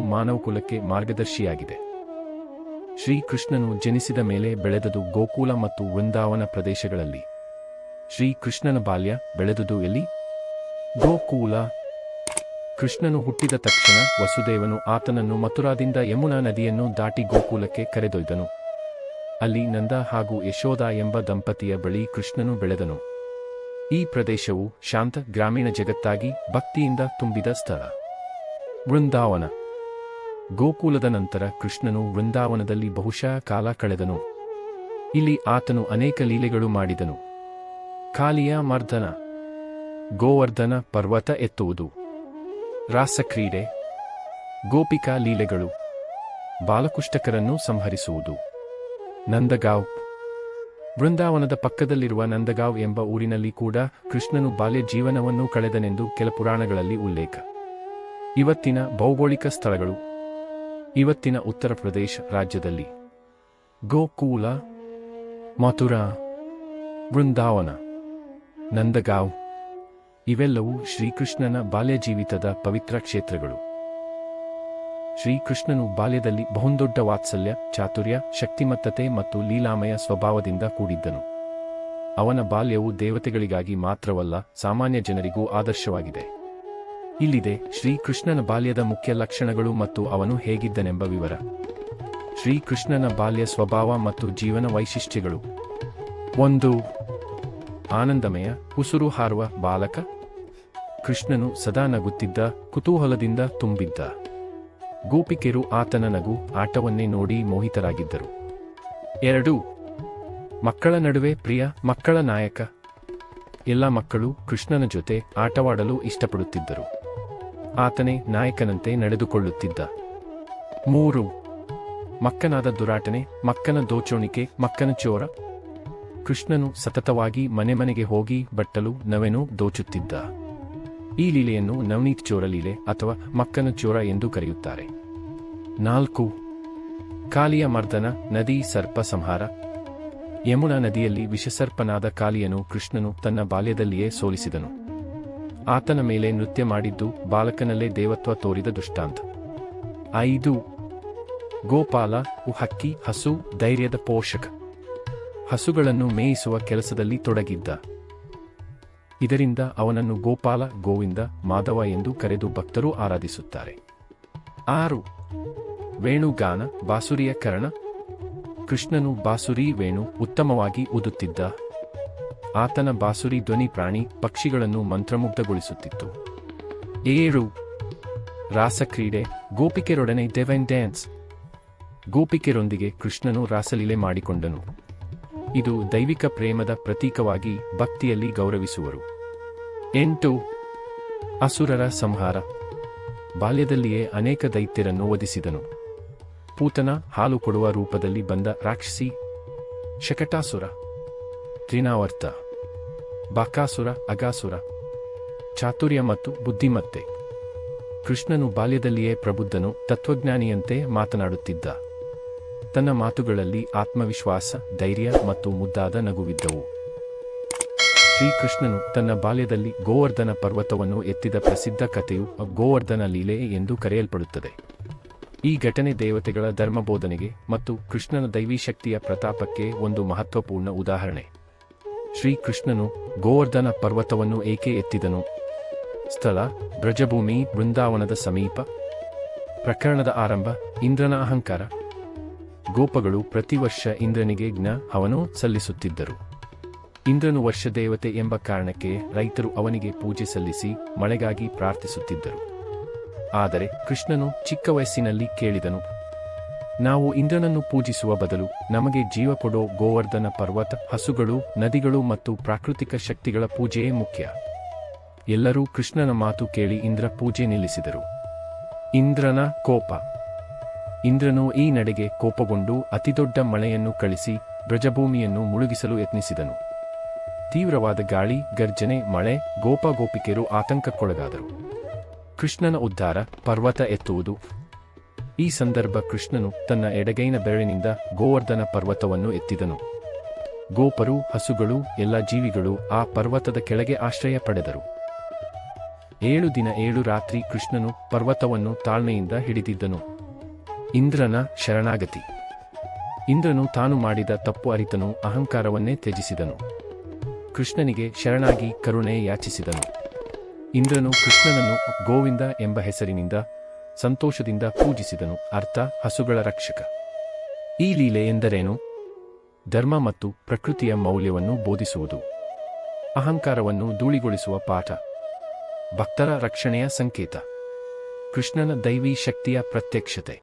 ಮಾನವಕುಲಕ್ಕೆ ಮಾರ್ಗದರ್ಶಿಯಾಗಿದೆ. ಶ್ರೀಕೃಷ್ಣನು ಜನಿಸಿದ ಮೇಲೆ ಬೆಳೆದದು ಗೋಕುಲ ಮತ್ತು ವೃಂದಾವನ ಪ್ರದೇಶಗಳಲ್ಲಿ. ಶ್ರೀಕೃಷ್ಣನ ಬಾಲ್ಯ ಬೆಳೆದುದು ಎಲ್ಲಿ? ಗೋಕುಲ. ಕೃಷ್ಣನು ಹುಟ್ಟಿದ ತಕ್ಷಣ ವಸುದೇವನು ಆತನನ್ನು ಮಥುರಾದಿಂದ ಯಮುನಾ ನದಿಯನ್ನು ದಾಟಿ ಗೋಕುಲಕ್ಕೆ ಕರೆದೊಯ್ದನು. ಅಲ್ಲಿ ನಂದ ಹಾಗೂ ಯಶೋಧ ಎಂಬ ದಂಪತಿಯ ಬಳಿ ಕೃಷ್ಣನು ಬೆಳೆದನು. ಈ ಪ್ರದೇಶವು ಶಾಂತ ಗ್ರಾಮೀಣ ಜಗತ್ತಾಗಿ ಭಕ್ತಿಯಿಂದ ತುಂಬಿದ ಸ್ಥಳ. ವೃಂದಾವನ. ಗೋಕುಲದ ನಂತರ ಕೃಷ್ಣನು ವೃಂದಾವನದಲ್ಲಿ ಬಹುಶಃ ಕಾಲ ಕಳೆದನು. ಇಲ್ಲಿ ಆತನು ಅನೇಕ ಲೀಲೆಗಳು ಮಾಡಿದನು. ಕಾಲಿಯ ಮರ್ದನ, ಗೋವರ್ಧನ ಪರ್ವತ ಎತ್ತುವುದು. ರಾಸಕ್ರೀಡೆ, ಗೋಪಿಕಾ ಲೀಲೆಗಳು ಬಾಲಕುಷ್ಟಕರನ್ನು ಸಂಹರಿಸುವುದು. ನಂದಗಾಂವ್, ವೃಂದಾವನದ ಪಕ್ಕದಲ್ಲಿರುವ ನಂದಗಾವ್ ಎಂಬ ಊರಿನಲ್ಲಿ ಕೂಡ ಕೃಷ್ಣನು ಬಾಲ್ಯ ಜೀವನವನ್ನು ಕಳೆದನೆಂದು ಕೆಲ ಪುರಾಣಗಳಲ್ಲಿ ಉಲ್ಲೇಖ. ಇವತ್ತಿನ ಭೌಗೋಳಿಕ ಸ್ಥಳಗಳು ಇವತ್ತಿನ ಉತ್ತರ ಪ್ರದೇಶ ರಾಜ್ಯದಲ್ಲಿ ಗೋಕುಲ, ಮಥುರಾ, ವೃಂದಾವನ, ನಂದಗಾಂವ್ ಇವೆಲ್ಲವೂ ಶ್ರೀಕೃಷ್ಣನ ಬಾಲ್ಯ ಜೀವಿತದ ಪವಿತ್ರ ಕ್ಷೇತ್ರಗಳು. ಶ್ರೀಕೃಷ್ಣನು ಬಾಲ್ಯದಲ್ಲಿ ಬಹುದೊಡ್ಡ ವಾತ್ಸಲ್ಯ, ಚಾತುರ್ಯ, ಶಕ್ತಿಮತ್ತತೆ ಮತ್ತು ಲೀಲಾಮಯ ಸ್ವಭಾವದಿಂದ ಕೂಡಿದ್ದನು. ಅವನ ಬಾಲ್ಯವು ದೇವತೆಗಳಿಗಾಗಿ ಮಾತ್ರವಲ್ಲ, ಸಾಮಾನ್ಯ ಜನರಿಗೂ ಆದರ್ಶವಾಗಿದೆ. ಇಲ್ಲಿದೆ, ಶ್ರೀಕೃಷ್ಣನ ಬಾಲ್ಯದ ಮುಖ್ಯ ಲಕ್ಷಣಗಳು ಮತ್ತು ಅವನು ಹೇಗಿದ್ದನೆಂಬ ವಿವರ. ಶ್ರೀಕೃಷ್ಣನ ಬಾಲ್ಯ ಸ್ವಭಾವ ಮತ್ತು ಜೀವನ ವೈಶಿಷ್ಟ್ಯಗಳು. ಒಂದು, ಆನಂದಮಯ, ಉಸುರು ಹಾರುವ ಬಾಲಕ. ಕೃಷ್ಣನು ಸದಾ ನಗುತ್ತಿದ್ದ, ಕುತೂಹಲದಿಂದ ತುಂಬಿದ್ದ. ಗೋಪಿಕೆರು ಆತನ ನಗು, ಆಟವನ್ನೇ ನೋಡಿ ಮೋಹಿತರಾಗಿದ್ದರು. ಎರಡು, ಮಕ್ಕಳ ನಡುವೆ ಪ್ರಿಯ, ಮಕ್ಕಳ ನಾಯಕ. ಎಲ್ಲ ಮಕ್ಕಳು ಕೃಷ್ಣನ ಜೊತೆ ಆಟವಾಡಲು ಇಷ್ಟಪಡುತ್ತಿದ್ದರು. ಆತನೇ ನಾಯಕನಂತೆ ನಡೆದುಕೊಳ್ಳುತ್ತಿದ್ದ. ಮೂರು, ಮಕ್ಕನಾದ ದುರಾಟನೆ, ಮಕ್ಕನ ದೋಚೋಣಿಕೆ, ಮಕ್ಕನ ಚೋರ. ಕೃಷ್ಣನು ಸತತವಾಗಿ ಮನೆ ಮನೆಗೆ ಹೋಗಿ ಬಟ್ಟಲು, ನವೆನು ದೋಚುತ್ತಿದ್ದ. ಈ ಲೀಲೆಯನ್ನು ನವನೀತ್ ಚೋರ ಲೀಲೆ ಅಥವಾ ಮಕ್ಕನ ಚೋರ ಎಂದು ಕರೆಯುತ್ತಾರೆ. ನಾಲ್ಕು, ಕಾಲಿಯ ಮರ್ದನ ನದಿ ಸರ್ಪ ಸಂಹಾರ. ಯಮುನಾ ನದಿಯಲ್ಲಿ ವಿಷಸರ್ಪನಾದ ಕಾಲಿಯನು ಕೃಷ್ಣನು ತನ್ನ ಬಾಲ್ಯದಲ್ಲಿಯೇ ಸೋಲಿಸಿದನು. ಆತನ ಮೇಲೆ ನೃತ್ಯ ಮಾಡಿದ್ದು ಬಾಲಕನಲ್ಲೇ ದೇವತ್ವ ತೋರಿದ ದುಷ್ಟಾಂತ. ಐದು, ಗೋಪಾಲ ಹಕ್ಕಿ ಹಸು, ಧೈರ್ಯದ ಪೋಷಕ. ಹಸುಗಳನ್ನು ಮೇಯಿಸುವ ಕೆಲಸದಲ್ಲಿ ತೊಡಗಿದ್ದ. ಇದರಿಂದ ಅವನನ್ನು ಗೋಪಾಲ, ಗೋವಿಂದ, ಮಾಧವ ಎಂದು ಕರೆದು ಭಕ್ತರು ಆರಾಧಿಸುತ್ತಾರೆ. ಆರು, ವೇಣುಗಾನ, ಬಾಸುರಿಯ ಕರ್ಣ. ಕೃಷ್ಣನು ಬಾಸುರಿ, ವೇಣು ಉತ್ತಮವಾಗಿ ಊದುತ್ತಿದ್ದ ಆತನ ಬಾಸುರಿ ಧ್ವನಿ ಪ್ರಾಣಿ ಪಕ್ಷಿಗಳನ್ನು ಮಂತ್ರಮುಗ್ಧಗೊಳಿಸುತ್ತಿತ್ತು. ಏಳು, ರಾಸಕ್ರೀಡೆ, ಗೋಪಿಕೆರೊಡನೆ ದೆವೆನ್ ಡ್ಯಾನ್ಸ್. ಗೋಪಿಕೆರೊಂದಿಗೆ ಕೃಷ್ಣನು ರಾಸಲೀಲೆ ಮಾಡಿಕೊಂಡನು. ಇದು ದೈವಿಕ ಪ್ರೇಮದ ಪ್ರತೀಕವಾಗಿ ಭಕ್ತಿಯಲ್ಲಿ ಗೌರವಿಸುವರು. ಎಂಟು, ಅಸುರರ ಸಂಹಾರ. ಬಾಲ್ಯದಲ್ಲಿಯೇ ಅನೇಕ ದೈತ್ಯರನ್ನು ವಧಿಸಿದನು. ಪೂತನ ಹಾಲು ಕೊಡುವ ರೂಪದಲ್ಲಿ ಬಂದ ರಾಕ್ಷಸಿ ಶಕಟಾಸುರ. ತ್ರಿನಾವರ್ತ. ಬಾಕಾಸುರ, ಅಗಾಸುರ. ಚಾತುರ್ಯ ಮತ್ತು ಬುದ್ಧಿಮತ್ತೆ. ಕೃಷ್ಣನು ಬಾಲ್ಯದಲ್ಲಿಯೇ ಪ್ರಬುದ್ಧನು, ತತ್ವಜ್ಞಾನಿಯಂತೆ ಮಾತನಾಡುತ್ತಿದ್ದ. ತನ್ನ ಮಾತುಗಳಲ್ಲಿ ಆತ್ಮವಿಶ್ವಾಸ, ಧೈರ್ಯ ಮತ್ತು ಮುದ್ದಾದ ನಗುವಿದ್ದವು. ಶ್ರೀಕೃಷ್ಣನು ತನ್ನ ಬಾಲ್ಯದಲ್ಲಿ ಗೋವರ್ಧನ ಪರ್ವತವನ್ನು ಎತ್ತಿದ ಪ್ರಸಿದ್ಧ ಕಥೆಯು ಗೋವರ್ಧನ ಲೀಲೆ ಎಂದು ಕರೆಯಲ್ಪಡುತ್ತದೆ. ಈ ಘಟನೆ ದೇವತೆಗಳ ಧರ್ಮಬೋಧನೆಗೆ ಮತ್ತು ಕೃಷ್ಣನ ದೈವಿ ಶಕ್ತಿಯ ಪ್ರತಾಪಕ್ಕೆ ಒಂದು ಮಹತ್ವಪೂರ್ಣ ಉದಾಹರಣೆ. ಶ್ರೀಕೃಷ್ಣನು ಗೋವರ್ಧನ ಪರ್ವತವನ್ನು ಏಕೆ ಎತ್ತಿದನು? ಸ್ಥಳ, ಬ್ರಜಭೂಮಿ ಬೃಂದಾವನದ ಸಮೀಪ. ಪ್ರಕರಣದ ಆರಂಭ, ಇಂದ್ರನ ಅಹಂಕಾರ. ಗೋಪಗಳು ಪ್ರತಿ ವರ್ಷ ಇಂದ್ರನಿಗೆ ಜ್ಞ ಅವನು ಸಲ್ಲಿಸುತ್ತಿದ್ದರು. ಇಂದ್ರನು ವರ್ಷದೇವತೆ ಎಂಬ ಕಾರಣಕ್ಕೆ ರೈತರು ಅವನಿಗೆ ಪೂಜೆ ಸಲ್ಲಿಸಿ ಮಳೆಗಾಗಿ ಪ್ರಾರ್ಥಿಸುತ್ತಿದ್ದರು. ಆದರೆ ಕೃಷ್ಣನು ಚಿಕ್ಕ ವಯಸ್ಸಿನಲ್ಲಿ ಕೇಳಿದನು ನಾವು ಇಂದ್ರನನ್ನು ಪೂಜಿಸುವ ಬದಲು ನಮಗೆ ಜೀವ ಕೊಡೋ ಗೋವರ್ಧನ ಪರ್ವತ, ಹಸುಗಳು, ನದಿಗಳು ಮತ್ತು ಪ್ರಾಕೃತಿಕ ಶಕ್ತಿಗಳ ಪೂಜೆಯೇ ಮುಖ್ಯ. ಎಲ್ಲರೂ ಕೃಷ್ಣನ ಮಾತು ಕೇಳಿ ಇಂದ್ರ ಪೂಜೆ ನಿಲ್ಲಿಸಿದರು. ಇಂದ್ರನ ಕೋಪ. ಇಂದ್ರನು ಈ ನಡೆಗೆ ಕೋಪಗೊಂಡು ಅತಿದೊಡ್ಡ ಮಳೆಯನ್ನು ಕಳಿಸಿ ಬ್ರಜಭೂಮಿಯನ್ನು ಮುಳುಗಿಸಲು ಯತ್ನಿಸಿದನು. ತೀವ್ರವಾದ ಗಾಳಿ, ಗರ್ಜನೆ, ಮಳೆ, ಗೋಪಗೋಪಿಕೆರು ಆತಂಕಕ್ಕೊಳಗಾದರು. ಕೃಷ್ಣನ ಉದ್ಧಾರ ಪರ್ವತ ಎತ್ತುವುದು ಈ ಸಂದರ್ಭ ಕೃಷ್ಣನು ತನ್ನ ಎಡಗೈನ ಬೆರಳಿನಿಂದ ಗೋವರ್ಧನ ಪರ್ವತವನ್ನು ಎತ್ತಿದನು. ಗೋಪರು, ಹಸುಗಳು, ಎಲ್ಲ ಜೀವಿಗಳು ಆ ಪರ್ವತದ ಕೆಳಗೆ ಆಶ್ರಯ ಪಡೆದರು. ಏಳು ದಿನ ಏಳು ರಾತ್ರಿ ಕೃಷ್ಣನು ಪರ್ವತವನ್ನು ತಾಳ್ಮೆಯಿಂದ ಹಿಡಿದಿದ್ದನು. ಇಂದ್ರನ ಶರಣಾಗತಿ. ಇಂದ್ರನು ತಾನು ಮಾಡಿದ ತಪ್ಪು ಅರಿತನು, ಅಹಂಕಾರವನ್ನೇ ತ್ಯಜಿಸಿದನು. ಕೃಷ್ಣನಿಗೆ ಶರಣಾಗಿ ಕರುಣೆ ಯಾಚಿಸಿದನು. ಇಂದ್ರನು ಕೃಷ್ಣನನ್ನು ಗೋವಿಂದ ಎಂಬ ಹೆಸರಿನಿಂದ ಸಂತೋಷದಿಂದ ಪೂಜಿಸಿದನು, ಅರ್ಥ, ಹಸುಗಳ ರಕ್ಷಕ. ಈ ಲೀಲೆ ಎಂದರೇನು? ಧರ್ಮ ಮತ್ತು ಪ್ರಕೃತಿಯ ಮೌಲ್ಯವನ್ನು ಬೋಧಿಸುವುದು. ಅಹಂಕಾರವನ್ನು ಧೂಳಿಗೊಳಿಸುವ ಪಾಠ. ಭಕ್ತರ ರಕ್ಷಣೆಯ ಸಂಕೇತ. ಕೃಷ್ಣನ ದೈವಿ ಶಕ್ತಿಯ ಪ್ರತ್ಯಕ್ಷತೆ.